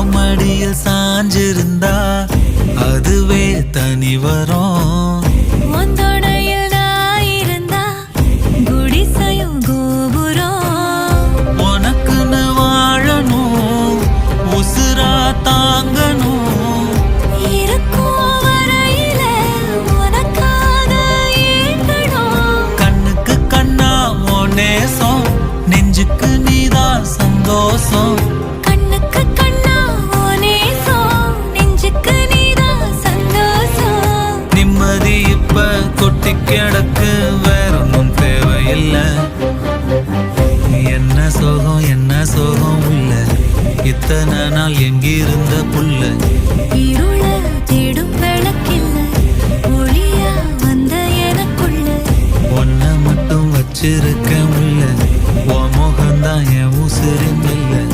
ஓமடியில் சாஞ்சிருந்தா அதுவே தனி வரும். உந்தொடையில் நான் இருந்தா குடிசையும் கிடக்கு வேற ஒன்றும் தேவையில்லை. என்ன சோகம் என்ன சோகம் உள்ள. இத்தனை நாள் எங்கிருந்த புள்ள. இருள தேடும் விளக்கில்ல. ஒளியா வந்த எனக்குள்ள. ஒன்ன மட்டும் வச்சிருக்க முல்ல உன் முகம்தான் என் உசுரின் இல்லை